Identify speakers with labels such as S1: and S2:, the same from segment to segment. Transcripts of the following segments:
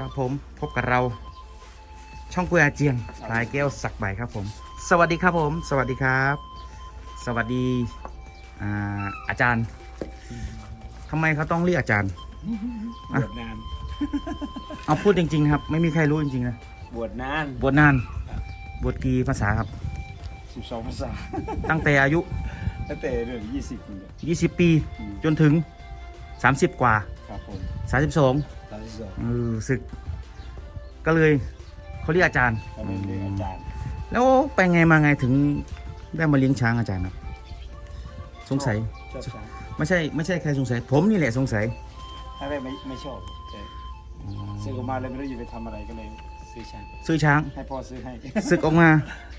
S1: ครับผมพบกับเรา ช่องกุยอาเจียงพลายแก้วสักใบครับผม สวัสดีครับผม สวัสดีครับ สวัสดีอาอาจารย์ทำไมเขาต้องเรียกอาจารย์
S2: บ
S1: อะ
S2: วชนาน
S1: เอาพูดจริง ๆ ครับ ไม่มีใครรู้จริงๆนะ
S2: บวชนาน
S1: บวชนาน
S2: ครับ
S1: บวชกี่ภาษาครับ
S2: สิบสองภาษา
S1: ตั้งแต่อายุ
S2: ตั้งแต่เดือนยี่สิบปีเนี่ย
S1: 20 ปี
S2: อืม
S1: จนถึง 30 กว่า
S2: ครับผม
S1: 32
S2: สามสิบสอง
S1: เออศึก ก็เลยเขาเรียกอาจารย์
S2: เขาเป็นเรียนอาจารย์
S1: แล้วไปไงมาไงถึงได้มาเลี้ยงช้างอาจารย์ครับ สงสัย
S2: ชอบช้าง
S1: ไม่ใช่ไม่ใช่ใครสงสัย ผมนี่แหละสงสัย
S2: ถ้าแรกไม่ไม่ชอบแต่ซื้อออกมาเลยไม่รู้จะไปทำอะไรก็เลย ซื้อช้าง
S1: ซื้อช้าง
S2: ให้พ่อซื้อให้
S1: ศึกออกมา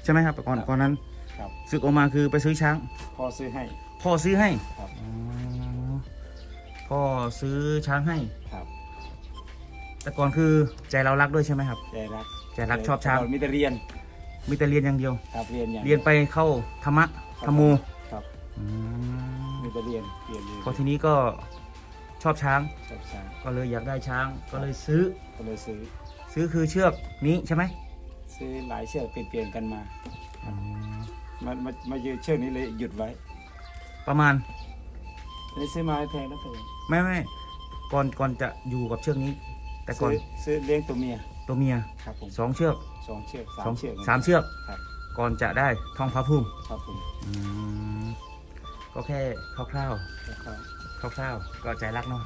S1: ใช่ไหมครับก่อนก่อนนั้น
S2: ครับ
S1: ศึกออกมาคือไปซื้อช้าง
S2: พ่อซื้อให้
S1: พ่อซื้อให้
S2: ครับ
S1: อ๋อพ่อซื้อช้างให้
S2: ครับ
S1: แต่ก่อนคือใจเรารักด้วยใช่ไหมครับ
S2: ใจรัก
S1: ใจรักชอบช้าง
S2: แต่ก่นมีแต่เรียน
S1: มีแต่เรียนอย่างเดียว
S2: ครับเรียนอย่าง
S1: เรียนไปเข้าธรรมะธรรมโม
S2: ครับ
S1: อืม
S2: มีแต่เรียนเรียนเรียน
S1: พอทีนี้ก็ชอบช้าง
S2: ชอบช้าง
S1: ก็เลยอยากได้ช้างก็เลยซื้อ
S2: ก็เลยซื้อ
S1: ซื้อคือเชือกนี้ใช่ไหม
S2: ซื้อหลายเชือกเปลี่ยนเปลี่ยนกันมา
S1: อืม
S2: มามามายืนเชือกนี้เลยหยุดไว้
S1: ประมาณ
S2: นี่ซื้อมาไม่แพงนะเพื่อน
S1: ไม่ไม่ก่อนก่อนจะอยู่กับเชือกนี้ แต่ก่อน
S2: ซื้อซื้อเลี้ยงตัวเมีย
S1: ตัวเมีย
S2: ครับผม
S1: สองเชือก
S2: สองเชือกสา
S1: สอ
S2: ม
S1: ง
S2: เชือก
S1: สามเชือก
S2: ครับ
S1: ก่อนจะได้ทองพระพุ่ม
S2: ครับผม
S1: อืมก็แค่คร่าว
S2: ครับ
S1: ๆคร่าวๆก็ใจรักเนาะ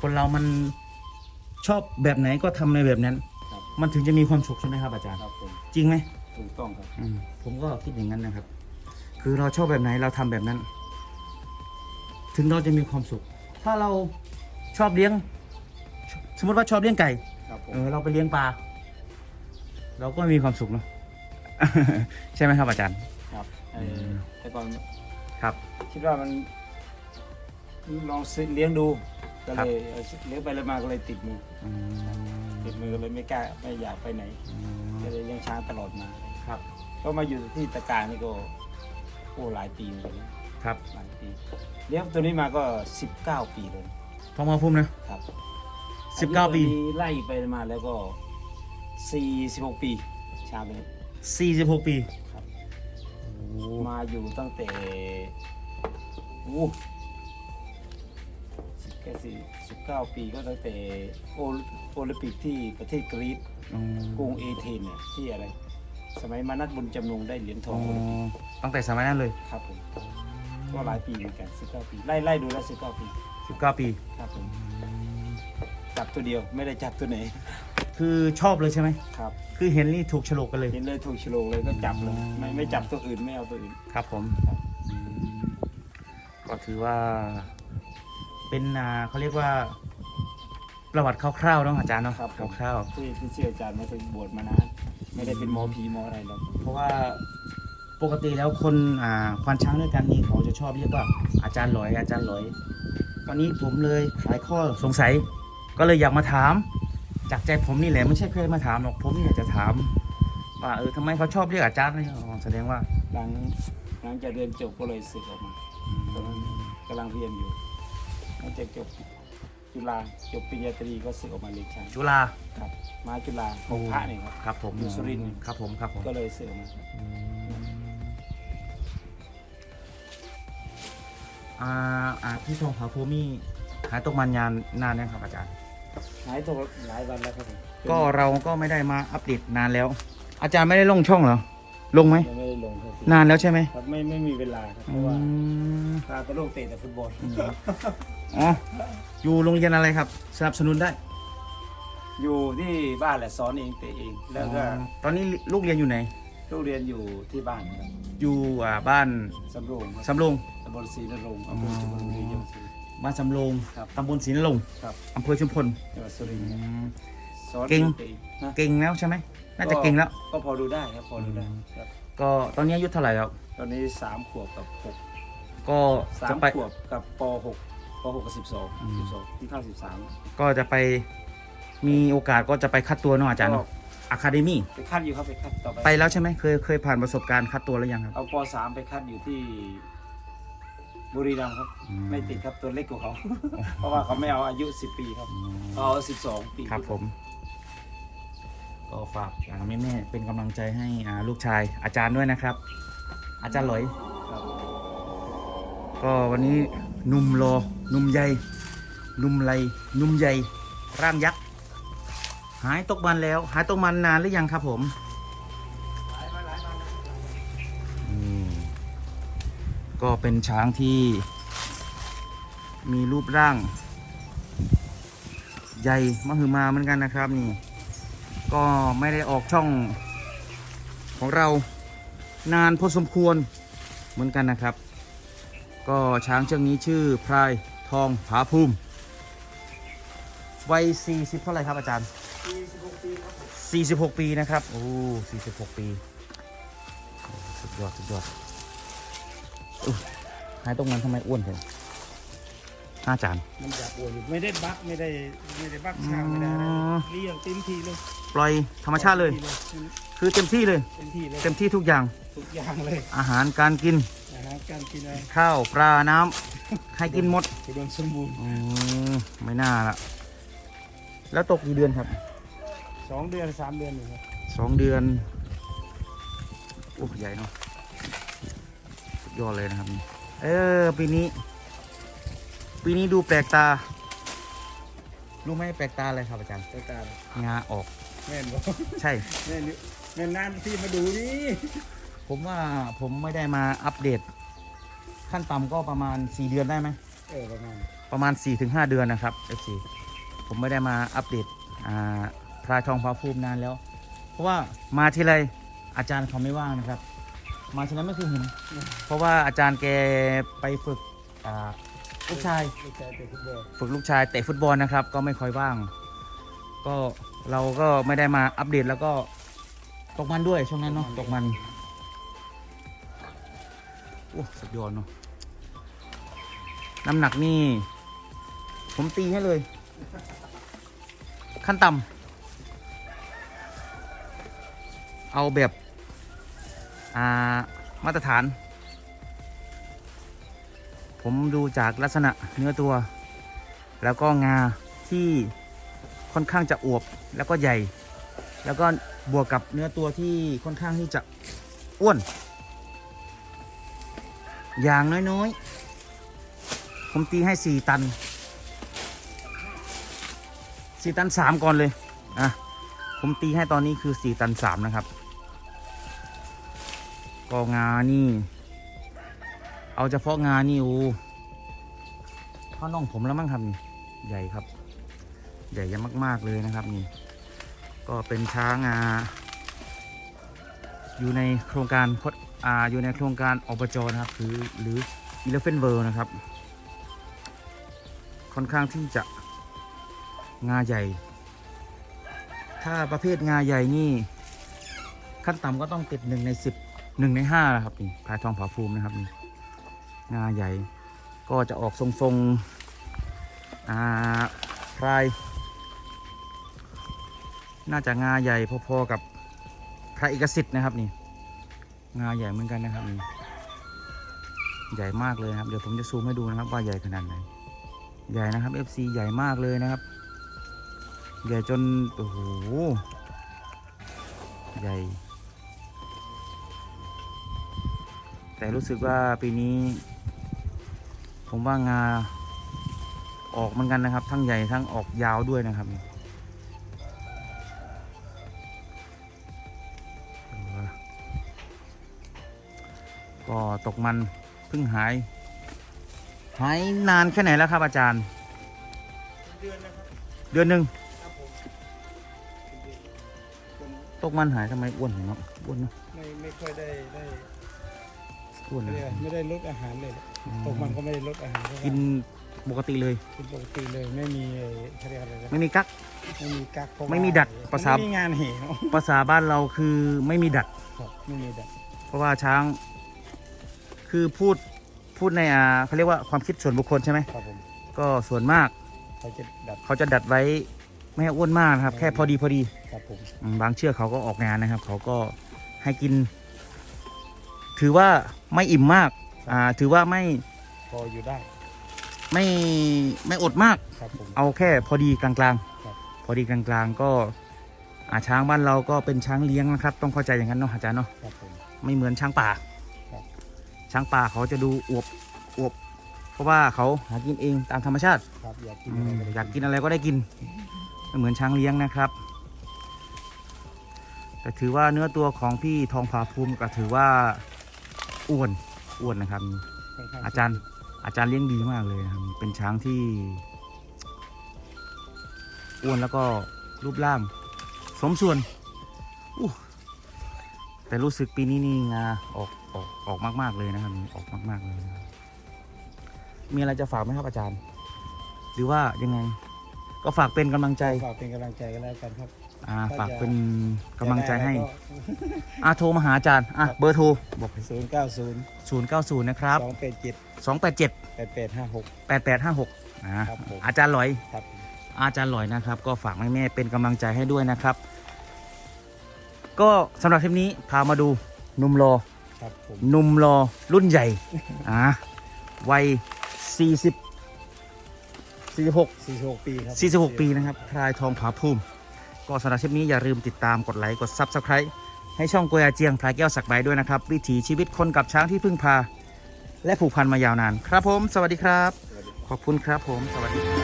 S1: คนเรามันชอบแบบไหนก็ทำในแบบนั้น
S2: ครับ
S1: มันถึงจะมีความสุขใช่ไหมครับอาจารย์
S2: ครับผม
S1: จริงไหม
S2: ถูกต้องครับ
S1: อืมผมก็คิดอย่างนั้นนะครับ คือเราชอบแบบไหนเราทำแบบนั้น ถึงเราจะมีความสุข ถ้าเราชอบเลี้ยง สมมติว่าชอบเลี้ยงไก่
S2: ครับผม
S1: เออเราไปเลี้ยงปลาเราก็มีความสุขเนาะ ใช่ไหมครับอาจารย์
S2: ครับเออ
S1: ม
S2: แต่ก่อน
S1: ครับ
S2: คิดว่ามันลองซื้อเลี้ยงดูก็เลยเออเลี้ยงไปแล้วมาก็เลยติดมือ
S1: อืม
S2: ติดมือก็เลยไม่กล้าไม่อยากไปไหนก็เลยเลี้ยงช้างตลอดมา
S1: ครับ
S2: ก็มาอยู่ที่ตะการนี่ก็โอ้หลายปีเหมือนกันนะครับ หลายปีเลี้ยงตัวนี้มาก็ 19 ปีเลย
S1: ทองมาพุ่มนะครับ สิบเก้าปี
S2: อันนี้ไล่ไปมาแล้วก็46ปีช้างตัวนี้
S1: สี่สิบหกปี
S2: ครับ
S1: โอ้
S2: มาอยู่ตั้งแต่อู้สิบแค่สี่สิบเก้าปีก็ตั้งแต่โอโอลิมปิกที่ประเทศกรีซ
S1: อืม
S2: กรุงเอเธนเนี่ยที่อะไร สมัยมานัดบุญจำนงได้เหรียญท
S1: อ๋
S2: อ
S1: อง
S2: โอลิมปิก
S1: ตั้งแต่สมัยนั้นเลย
S2: ครับผมก็หลายปีเหมือนกันสิบเก้าปี ไล่ไล่ดูแล้วสิบเก้าปี
S1: สิบเก้าปี
S2: ครับผม จับตัวเดียวไม่ได้จับตัวไหน
S1: คือชอบเลยใช่ไหม
S2: ครับ
S1: คือเห็นนี่ถูกโฉลกกันเลย
S2: เห็นเลยถูกฉลกเลยก็จับเลย
S1: อืม
S2: ไม่ไม่จับตัวอื่นไม่เอาตัวอื่น
S1: ครับผม
S2: ครับ
S1: อืมก็ถือว่า เป็นอ่าเขาเรียกว่า ประวัติคร่าวๆเนาะอาจารย์เนาะ
S2: ครับผม
S1: คร่าว
S2: ที่ที่เชื่ออาจารย์มาถึงบวชมานานไม่ได้เป็นหมอผีหมออะไรหรอก
S1: ๆเพราะว่าปกติแล้วคนอ่าควานช้างด้วยกันนี่เขาจะชอบเรียกว่าอาจารย์หลอยอาจารย์หลอยวันนี้ผมเลยขายข้อสงสัย ก็เลยอยากมาถาม จากใจผมนี่แหละไม่ใช่เพื่อนมาถามหรอกผมนี่อยากจะถาม ว่าเออทำไมเขาชอบเรียกอาจารย์เลยอ๋อแสดงว่า
S2: หลังหลังจากเรียนจบก็เลยสึกออกมาตอนนั้นกำลังเรียนอยู่หลังจากจบจุฬาจบปริญญาตรีก็สึกออกมาเรียนช่าง
S1: จุฬา
S2: ครับ มาจุฬาของพระนี่ครับ
S1: ครับผม
S2: อยู่สุรินทร์
S1: ครับผมครับผม
S2: ก็เลยสึกออกมาครับ
S1: อืมอ่าอ่าพี่ทองผาภูมิหายตกมันยานนานนะครับอาจารย์
S2: หายตัวหลายวันแล้วครับผม
S1: ก็เราก็ไม่ได้มาอัปเดตนานแล้ว อาจารย์ไม่ได้ลงช่องเหรอ ลงไหม
S2: ยังไม่ได้ลงครับ
S1: นานแล้วใช่ไหม
S2: ครับไม่ไม่มีเวลาครับเพ
S1: อื
S2: ราะว่ามตาตะลุกเตะแต่ฟุตบอล
S1: อ๋ออยู่โรงเรียนอะไรครับ สนับสนุนได้
S2: อยู่ที่บ้านแหละสอนเองเตะเองแล้วก็
S1: อ๋อตอนนี้ลูกเรียนอยู่ไหน
S2: ลูกเรียนอยู่ที่บ้านครับ
S1: อยู่อ่าบ้าน
S2: สำโรงครับ
S1: สำโรง
S2: ตำบลศรีนรงค์อำเภอจุฬาลงกรณ์จังหวัดสุรินทร์
S1: บ้านสำโรง
S2: ครับ
S1: ตำบลศรีนรงค์
S2: ครับ
S1: อำเภอชุมพล
S2: จังหวัดสุรินท
S1: อื
S2: ร์
S1: ม
S2: สอน
S1: เก่ง
S2: ตะนะ
S1: เก่งแล้วใช่ไหมน่าจะเก่งแล้ว
S2: ก็พอดูได้ครับพอดูได้ครับ
S1: ก็ตอนนี้อายุเท่าไหร่แล้ว
S2: ตอนนี้สามขวบกับหก
S1: ก็
S2: สา
S1: จะ
S2: ม
S1: ไป
S2: ขวบกับปหกปหกกับสิบสอง
S1: อืม
S2: สิบสองที่เข้าสิบสาม
S1: ก็จะไปมีโอกาสก็จะไปคัดตัวเนาะอาจารย์เนาะอะคาเดมี่
S2: ไปคัดอยู่ครับไปคัดต่อไป
S1: ไปแล้วใช่ไหมเคยเคยผ่านประสบการณ์คัดตัวแล้วยังครับ
S2: เอาปสามไปคัดอยู่ที่ บุรีรัมย์ครับ
S1: อืม
S2: ไม่ติดครับตัวเล็กกว่าเขา เพราะว่าเขาไม่เอาอายุสิบปีครับเอาสิบสองปี
S1: ครับผม ก็ฝากแม่าแม่ๆเป็นกำลังใจให้อ่าลูกชาย อาจารย์ด้วยนะครับ อาจารย์หลอย
S2: ครับ
S1: ก็วันนี้หนุ่มรอหนุ่มใหญ่หนุ่มไรหนุ่มใหญ่ ร่างยักษ์ หายตกมันแล้ว หายตกมันนานหรือยังครับผม ก็เป็นช้างที่มีรูปร่าง ใหญ่มหึมาเหมือนกันนะครับนี่ ก็ไม่ได้ออกช่องของเรานานพอสมควรเหมือนกันนะครับ ก็ช้างเชือกนี้ชื่อพรายทองผาภูมิวัย40 เท่าไหร่ครับอาจารย์
S2: 46 ปีครับ
S1: 46 ปีนะครับ โอ้46 ปี สุดยอด สุดยอด หายตรงนั้นทำไมอ้วนเห็นอาจารย์
S2: มันอยากอวดอยู่ไม่ได้บักไม่ได้ไม่ได้บักช่างไม่ได้อะไร
S1: อ๋อ
S2: เลี้ยงเต็มที่เลย
S1: ปล่อยธรรมชาติเลย คือเต็มที่เลย
S2: เต็มที่เลย
S1: เต็มที่ทุกอย่าง
S2: ทุกอย่างเลย
S1: อาหารการกิน
S2: นะฮะการกินอะไร
S1: ข้าวปลาน้ำให้กินหมด
S2: อุดมสมบูรณ์
S1: อืมไม่น่าละแล้วตกกี่เดือนครับ
S2: สองเดือนสามเดือนอยู่ครับ
S1: สองเดือนโอ้ใหญ่เนาะสุด ยอดเลยนะครับนี่เออปีนี้ ปีนี้ดูแปลกตา รู้ไหมแปลกตาอะไรครับอาจารย์
S2: ตาตางา
S1: ออก
S2: แม่นบอก
S1: ใช่
S2: แม่นอยู่แม่นนานที่มาดูนี่
S1: ผมว่าผมไม่ได้มาอัปเดต ขั้นต่ำก็ประมาณ 4 เดือนได้ไหม
S2: เออประมาณ
S1: ประมาณ 4-5 เดือนนะครับ FC ผมไม่ได้มาอัปเดตอ่าพระทองพระภูมินานแล้ว เพราะว่ามาทีไรอาจารย์เขาไม่ว่างนะครับ มาทีไรไม่เคยเห็นเพราะว่าอาจารย์แกไปฝึกอ่าลูกชาย
S2: ลูกชายเตะฟุตบอล
S1: ฝึกลูกชายเตะฟุตบอลนะครับ ก็ไม่ค่อยว่าง ก็เราก็ไม่ได้มาอัปเดตแล้วก็ตกมันด้วยช่วงนั้นเนาะตกมันโอ้สุดยอดเนาะน้ำหนักนี่ ผมตีให้เลย ขั้นต่ำเอาแบบอ่า มาตรฐาน ผมดูจากลักษณะเนื้อตัว แล้วก็งาที่ค่อนข้างจะอวบแล้วก็ใหญ่ แล้วก็บวกกับเนื้อตัวที่ค่อนข้างที่จะอ้วน อย่างน้อยๆ ผมตีให้ 4 ตัน 4 ตัน 3 ก่อนเลย อะ ผมตีให้ตอนนี้คือ 4 ตัน 3 นะครับ ก็งานี่ เอาเฉพาะงานี่โอ้เท่าน้องผมแล้วมั้งครับนี่ ใหญ่ครับ ใหญ่ยังมาก ๆ เลยนะครับนี่ ก็เป็นช้างอาอยู่ในโครงการพดอ่าอยู่ในโครงการอบจนะครับ คือหรือ Elephant World นะครับ ค่อนข้างที่จะงาใหญ่ ถ้าประเภทงาใหญ่นี่ ขั้นต่ำก็ต้องติดหนึ่งในสิบ หนึ่งในห้านะครับนี่พายทองผาภูมินะครับนี่งาใหญ่ก็จะออกทรงๆอ่าพรายน่าจะงาใหญ่พอๆกับพระเอกสิทธิ์นะครับนี่งาใหญ่เหมือนกันนะครับนี่ใหญ่มากเลยครับ เดี๋ยวผมจะซูมให้ดูนะครับ ว่าใหญ่ขนาดไหน ใหญ่นะครับ FC ใหญ่มากเลยนะครับ ใหญ่จน โอ้โห ใหญ่ แต่รู้สึกว่าปีนี้ ผมว่างาออกเหมือนกันนะครับ ทั้งใหญ่ทั้งออกยาวด้วยนะครับก็ตกมันเพิ่งหาย หายนานแค่ไหนแล้วครับอาจารย์
S2: เดือนนะครับ
S1: เดือนหนึ่ง
S2: ครับผมเป็นเดือนจน
S1: ตกมันหายทำไมอ้วนเห็นเนาะอ้วนเนาะ
S2: ไม่ไม่ค่อยได้ได้
S1: อ้วนเลย
S2: เรียกไม่ได้ลดอาหารเลยตกมันก็ไม่ได้ลดอาหารเพราะว่า
S1: กินปกติเลย
S2: กินปกติเลยไม่มีเอ่อเขาเรียกอะไรนะ
S1: ไม่มีกัก
S2: ไม่มีกักเพราะว่า
S1: ไม่มีดัดประสาท
S2: ไม่มีงานเหเนาะ
S1: ภาษาบ้านเราคือไม่มีดัด
S2: ครับไม่มีดัด
S1: เพราะว่าช้าง คือพูดพูดในอ่าเขาเรียกว่าความคิดส่วนบุคคลใช่ไหม
S2: ครับผม
S1: ก็ส่วนมาก
S2: เขาจะดัด
S1: เขาจะดัดไว้ไม่ให้อ้วนมากนะครับ แค่พอดีพอดี
S2: ครับผม
S1: อืมบางเชือกเขาก็ออกงานนะครับ เขาก็ให้กิน ถือว่าไม่อิ่มมาก อ่า ถือว่าไม่
S2: พออยู่ได้
S1: ไม่ไม่อดมาก
S2: ครับผม
S1: เอาแค่พอดีกลาง
S2: ครับ
S1: ๆ พอดีกลางๆก็อ่าช้างบ้านเราก็เป็นช้างเลี้ยงนะครับ ต้องเข้าใจอย่างนั้นเนาะอาจารย์เนาะ
S3: ครับผม
S1: ไม่เหมือนช้างป่า
S3: ครับ
S1: ช้างป่าเขาจะดูอวบอวบ เพราะว่าเขาหากินเองตามธรรมชาติ
S3: ครับอยากกิน
S1: อื
S3: อะไร
S1: ม
S3: ก็ได้
S1: อยากกินอะไรก็ได้กินไม่เหมือนช้างเลี้ยงนะครับ แต่ถือว่าเนื้อตัวของพี่ทองผาภูมิก็ถือว่า อ้วนอ้วนนะครับ
S3: ค่นข้ง
S1: อาจารย์อาจารย์เลี้ยงดีมากเลยนะครับเป็นช้างที่อ้วนแล้วก็รูปร่าง สมส่วนอู้แต่รู้สึกปีนี้นี่งาออกออกออกมาก ๆเลยนะครับออกมาก ๆ เลยนะครับมีอะไรจะฝากไหมครับอาจารย์ หรือว่ายังไง ก็ฝากเป็นกำลังใจ
S3: ฝากเป็นกำลังใจกันแล้วกันครับ
S1: อ่า
S3: ถ้า
S1: ฝาก
S3: จะ
S1: เป็นกำลังใจให้
S3: ก็
S1: อ่าโทรมาหาอาจารย์อะเบอร์โทรบอก
S3: ศูนย์เก้าศูนย์
S1: 090นะครับ
S3: สองแปดเจ็ด
S1: 287
S3: แปดแปดห้าหก
S1: 8856อ่า
S3: ครับผม
S1: อาจารย์หลอย
S3: ครับ
S1: อาจารย์หลอยนะครับ ก็ฝากแม่แม่ๆเป็นกำลังใจให้ด้วยนะครับ ก็สำหรับเทปนี้พามาดูหนุ่มรอ
S3: ครับผม
S1: หนุ่มรอรุ่นใหญ่อ่าวัย40 46
S3: สี่สิบหกปีครับ
S1: 46 ปีนะครับพลายทองผาภูมิ ก็สำหรับเทปนี้อย่าลืมติดตามกดไลค์กดซับสไคร b e ให้ช่องกวยอาเจียงพลายแก้วสักใบด้วยนะครับ วิถีชีวิตคนกับช้างที่พึ่งพา และผูกพันมายาวนาน ครับผม สวัสดีครับ ขอบคุณครับผม สวัสดีครับ